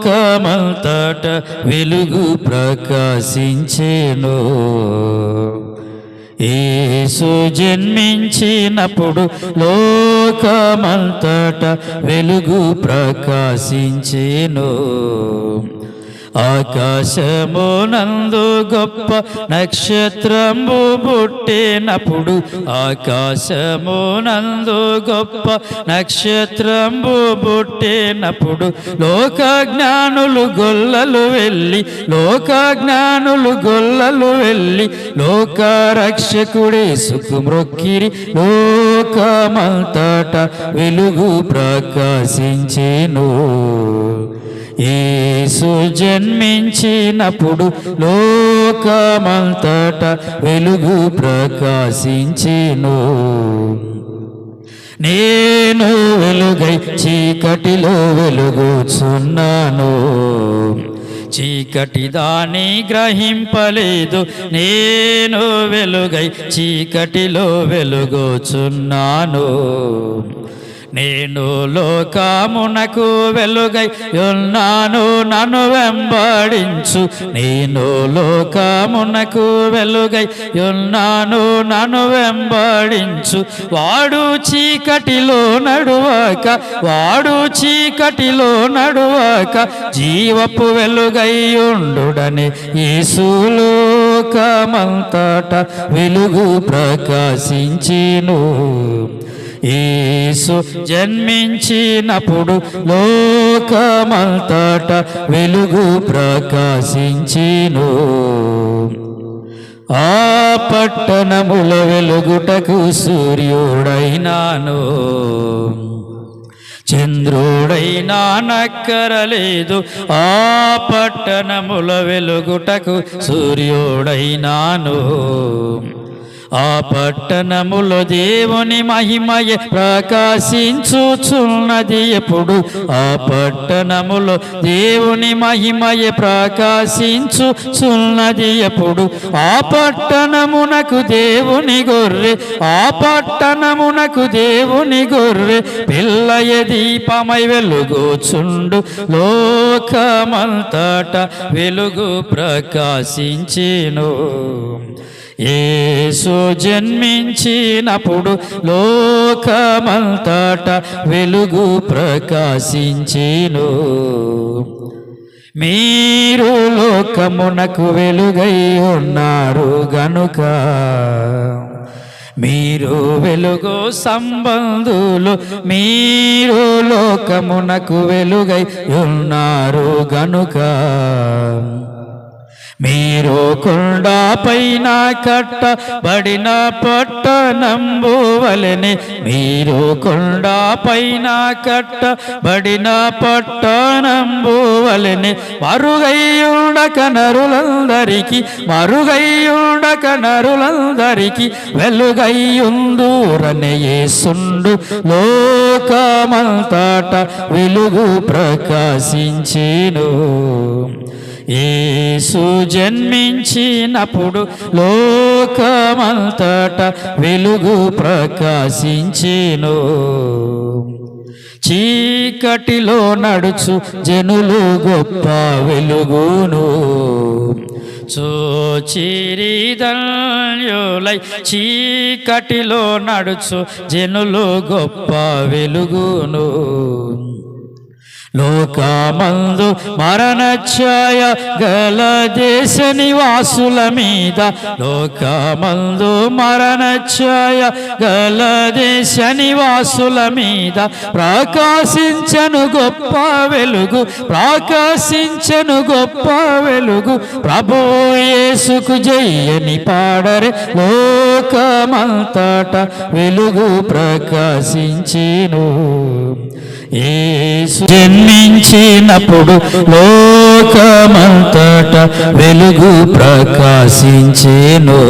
లోకమంతట వెలుగు ప్రకాశించేను. ఏసు జన్మించినప్పుడు లోకమంతట వెలుగు ప్రకాశించేను. ఆకాశమునందు గొప్ప నక్షత్రము పుట్టినప్పుడు ఆకాశమునందు గొప్ప నక్షత్రము పుట్టినప్పుడు లోక జ్ఞానులు గొల్లలు వెళ్ళి లోక జ్ఞానులు గొల్లలు వెళ్ళి లోకరక్షకుడే సుఖమృక్కిరి లోకమంతట వెలుగు ప్రకాశించేను. యేసు జన్మించినప్పుడు లోకమంతట వెలుగు ప్రకాశించిను. నేను వెలుగై చీకటిలో వెలుగుచున్నాను. చీకటి దాని గ్రహింపలేదు. నేను వెలుగై చీకటిలో వెలుగుచున్నాను. నేను లోకమునకు వెలుగై ఉన్నాను నన్ను వెంబడించు. నేను లోకమునకు వెలుగై ఉన్నాను నన్ను వెంబడించు. వాడు చీకటిలో నడువాక వాడు చీకటిలో నడువాక జీవపు వెలుగై ఉండుడని యేసులోకమంతట వెలుగు ప్రకాశించిను. యేసు జన్మించినప్పుడు లోకమంతట వెలుగు ప్రకాశించిను. ఆ పట్టణముల వెలుగుటకు సూర్యుడైనాను. చంద్రుడైనా నక్కరలేదు. ఆ పట్టణముల వెలుగుటకు సూర్యుడైనాను. ఆ పట్టణములో దేవుని మహిమయ ప్రకాశించుచున్నది ఎప్పుడు? ఆ పట్టణములో దేవుని మహిమయ ప్రకాశించుచున్నది ఎప్పుడు? ఆ పట్టణమునకు దేవుని గొర్రె ఆ పట్టణమునకు దేవుని గొర్రె పిల్లయ దీపమై వెలుగుచుండు. లోకమంతట వెలుగు ప్రకాశించేను. యేసు జన్మించినప్పుడు లోకమంతట వెలుగు ప్రకాశించిను. మీరు లోకమునకు వెలుగై ఉన్నారు గనుక మీరు వెలుగు సంబంధులు మీరు లోకమునకు వెలుగై ఉన్నారు గనుక. మీరు కుండా పైన కట్టబడిన పట్టణంబు వలెనే మీరు కుండా పైన కట్టబడిన పట్టణంబు వలెనే మరుగయ్యుండక నరులందరికి మరుగయ్యుండక నరులందరికి వెలుగయ్యుందూరనయే సుండు లోకమంతట వెలుగు ప్రకాశించేను. యేసు జన్మించినప్పుడు లోకమంతట వెలుగు ప్రకాశించెను. చీకటిలో నడుచు జనులు గొప్ప వెలుగును. చోచిరిదల్యులై చీకటిలో నడుచు జనులు గొప్ప వెలుగును. లోకమందు మరణఛాయ గల దేశ నివాసుల మీద లోకమందు మరణఛాయ గల దేశ నివాసుల మీద ప్రకాశించను గొప్ప వెలుగు ప్రకాశించను గొప్ప వెలుగు. ప్రభు యేసుకు జయని పాడరే లోకమంతట వెలుగు ప్రకాశించేను. జన్మించినప్పుడు లోకమంతట వెలుగు ప్రకాశించేను.